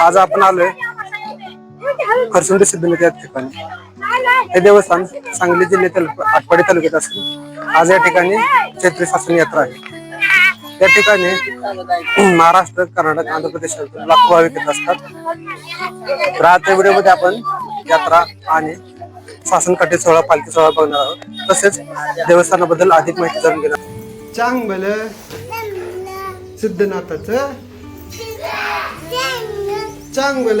आज आपण आलोय खरसुंडी सिद्धनाथ या ठिकाणी. हे देवस्थान सांगली जिल्ह्यातील आटपाडी तालुक्यात असून आज या ठिकाणी चैत्री शासन यात्रा आहे. या ठिकाणी महाराष्ट्र कर्नाटक आंध्र प्रदेश लाखो भाविक येत असतात. राहत्या व्हिडिओमध्ये आपण यात्रा आणि शासन काठी सोहळा पालखी सोहळा बघणार आहोत. तसेच देवस्थानाबद्दल अधिक माहिती जाणून घेणार चांगल सिद्धनाथाचं चांगल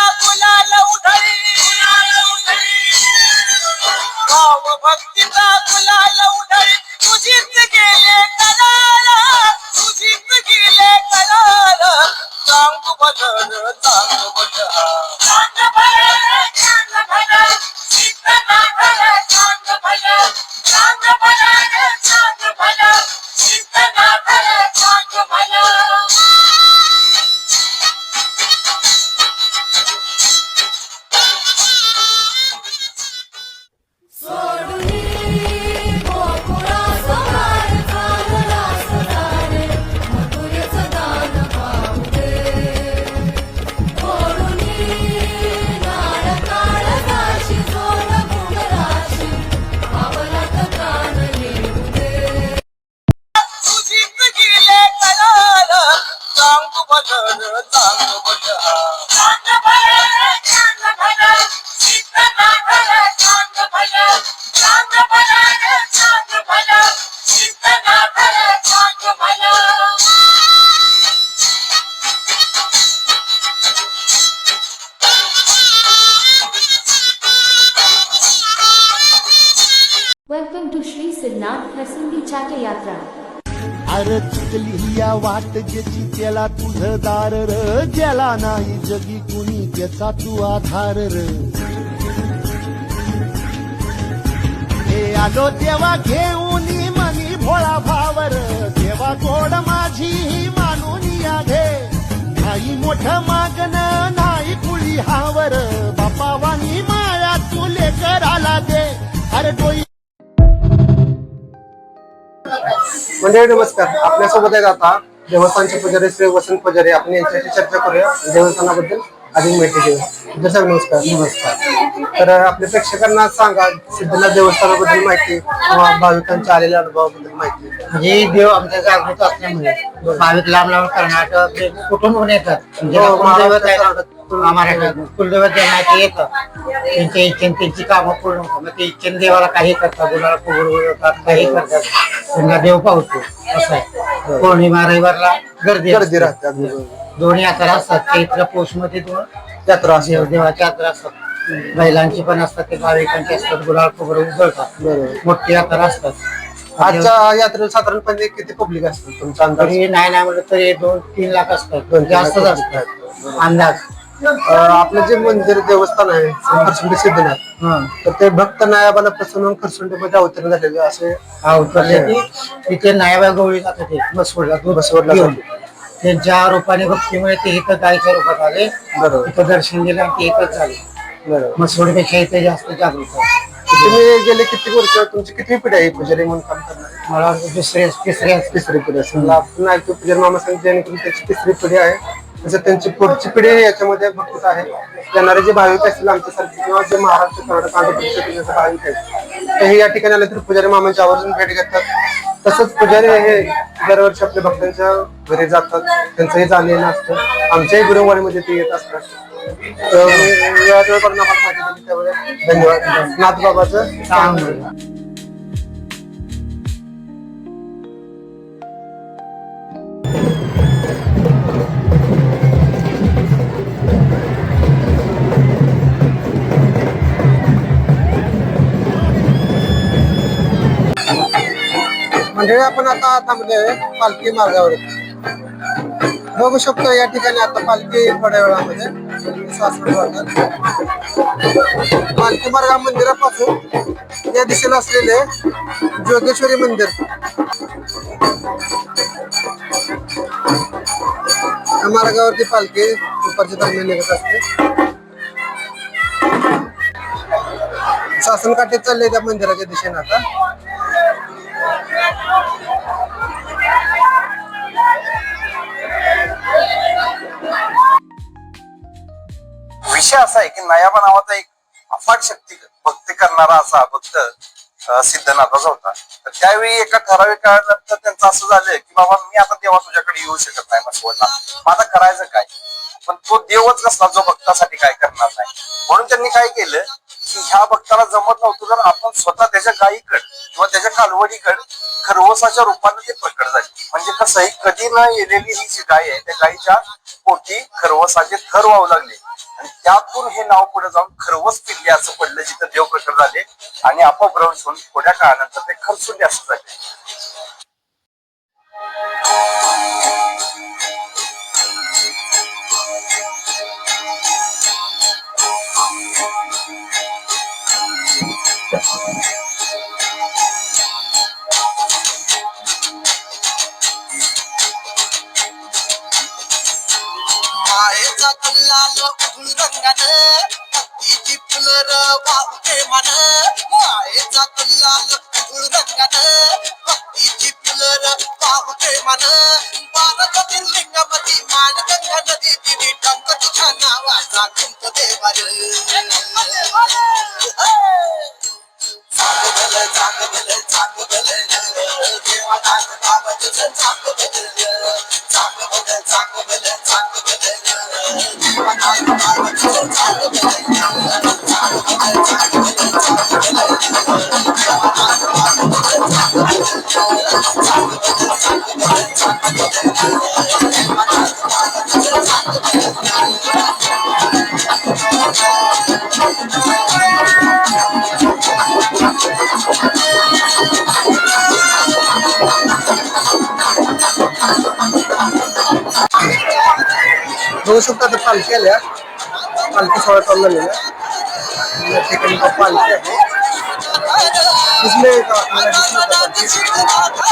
Khasindi यात्रा. अरे चुकली या वाट ज्याची त्याला तुझं दार र ज्याला नाही जगी कुणी त्याचा तू आधार र. हे आलो तेव्हा घेऊन मनी भोळा भावर. तेव्हा गोड माझी मानून या घे नाही मोठ मागण नाही कुळी हावर. बापा वाणी माया तुले कराला दे. अरे डोई म्हणजे नमस्कार. आपल्यासोबत आहेत आता देवस्थानचे पुजारी श्री वसंत पुजारी. आपण यांच्याशी चर्चा करूया. देवस्थानाबद्दल अधिक माहिती घेऊया. जर नमस्कार. नमस्कार. तर आपल्या प्रेक्षकांना सांगा सिद्धनाथ देवस्थानाबद्दल माहिती किंवा भाविकांच्या आलेल्या अनुभवाबद्दल माहिती. हे देव आमच्या जागृत असल्यामुळे भाविक लांब लांब कर्नाटक हे कुठून येतात? म्हणजे हो, कुलदैवत आहे महाराष्ट्र, ना, महाराष्ट्रात कुलदैवत ज्यांना ते येतं. त्यांच्या इच्छेने त्यांची कामं पूर्ण होतात. मग ते इच्छेने देवाला काही करतात. गुणाला फुगड उडवतात काही करतात. त्यांना देव पावतो. असं आहे. पौर्णिमा रविवारला गर्दी गर्दी असते. राहते अगदी बरोबर. दोन यात्रा असतात चैत्र पौषमध्ये दोन यात्रा देव देवाच्या यात्रा असतात. महिलांची पण असतात. ते भाविकांची असतात. गुलाल फुगड उजळतात बरोबर. मोठी यात्रा असतात. आजच्या यात्रेला साधारणपणे किती पब्लिक असतं तुमचा अंदाज? तरी नाही नाही म्हणलं तरी दोन तीन लाख असतात. दोन तीन जास्तच असतात. अंदाज. आपलं जे मंदिर देवस्थान आहे खरसुंडी सिद्धनाथ. तर ते भक्त नायाबाला प्रसन्न खरसुंडीमध्ये अवतरण झालेले असे हा उतरले की तिथे नायाबा गवळी जातात ते बसवडला बसवडला. त्यांच्या रूपाने भक्तीमुळे ते इथं गायच्या रूपात आले. इथं दर्शन दिलं आणि ते इथंच झाले. मसवडपेक्षा इथे जास्त जागृत आहे. तुम्ही गेले किती वर्ष? तुमची किती पिढी आहे पुजारी म्हणून काम करणार? मला वाटतं दुसरे तिसरे पिढी असेल. पुजारी मामा सांगितले त्याची तिसरी पिढी आहे. तसं त्यांची पुढची पिढी याच्यामध्ये भक्त आहे. येणारे जे भाविक असतील आमच्यासारखे किंवा जे महाराष्ट्र कर्नाटक आंध्र प्रदेश भाविक आहेत तेही या ठिकाणी आले तर पुजारी मामांच्या आवर्जून भेट घेतात. तसंच पुजारी हे दरवर्षी आपल्या भक्तांच्या घरी जातात. त्यांचंही जाणं येणं असतं. आमच्याही गुरुवारीमध्ये ते येत असतात. तर धन्यवाद. नाथ बाबाचं मंडळी आपण आता थांबलोय पालखी मार्गावर. बघू शकतो या ठिकाणी आता पालखी थोड्या वेळामध्ये सासवड जातात पालखी मार्गा मंदिरापासून या दिशेला असलेले जोगेश्वरी मंदिर. या मार्गावरती पालखी दुपारच्या दरम्यान निघत असते. शासनकाठीत चालले त्या मंदिराच्या दिशेने आता. विषय असा आहे की नयाबा नावाचा एक अफाट शक्ती भक्ती करणारा असा भक्त सिद्धनाथाचा होता. तर त्यावेळी एका ठराविक काळानंतर त्यांचं असं झालं की बाबा मी आता देवा तुझ्याकडे येऊ शकत नाही मसवडला मग करायचं काय? पण तो देवच कसला जो भक्तासाठी काय करणार नाही? म्हणून त्यांनी काय केलं की ह्या भक्ताला जमत नव्हतं तर आपण स्वतः त्याच्या गायीकड किंवा त्याच्या कालवडीकड खरवसाच्या रूपाने ते प्रकट झाले. म्हणजे कसं कधी न येलेली ही जी गाय आहे त्या गायीच्या पोटी खरवसाचे थर वाहू लागले. आणि त्यातून हे नाव पुढे जाऊन खरवस पिल्ले असं पडलं जिथं देव प्रकट झाले आणि अपभ्रंश होऊन थोड्या काळानंतर ते खरसुल्ले असं झाले. అల్లాలో ఉండంగానే ఈ జిప్పులరో బాగుకేమనే మాయ చతుల్లాలో ఉండంగానే ఈ జిప్పులరో బాగుకేమనే భారత లింగమతి మానగంగ నది తిని టంకటి చన్నావా సాకుంటు దేవరు बघू शकता तर पालखी आल्या पालखी सोळा चालू झालेल्या या ठिकाणी पालखी आहे दिसले का आपल्याला दिसलं का पालखी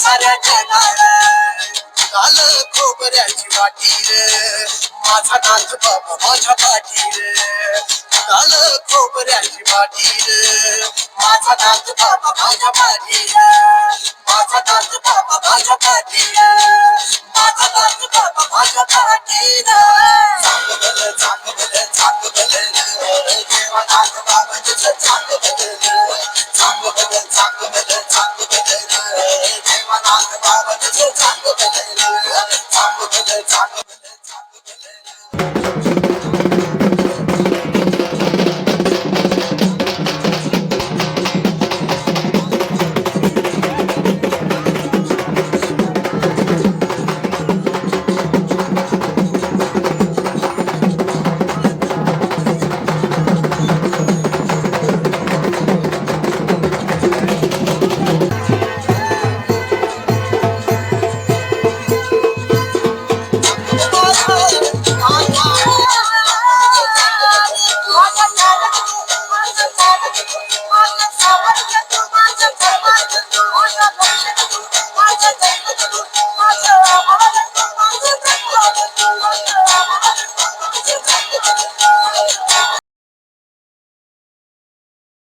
साऱ्या काल खोबऱ्याची वाटी रे. माझा नाथ बाबा माझ्या पाठी रे. काल खोबऱ्याची वाटी रे. माझा नाथ बाबा माझ्या पाठी रे. माझा नाथ बाबा माझ्या पाठी रे. माझा नाथ बाबा माझ्या पाठी रे. चांगलं चांगलं चांगलं देवा नाथ बाबा तुझं चांगलं. चांगलं चांगलं चांगलं. देवा नाथ बाबा तुझं चांगलं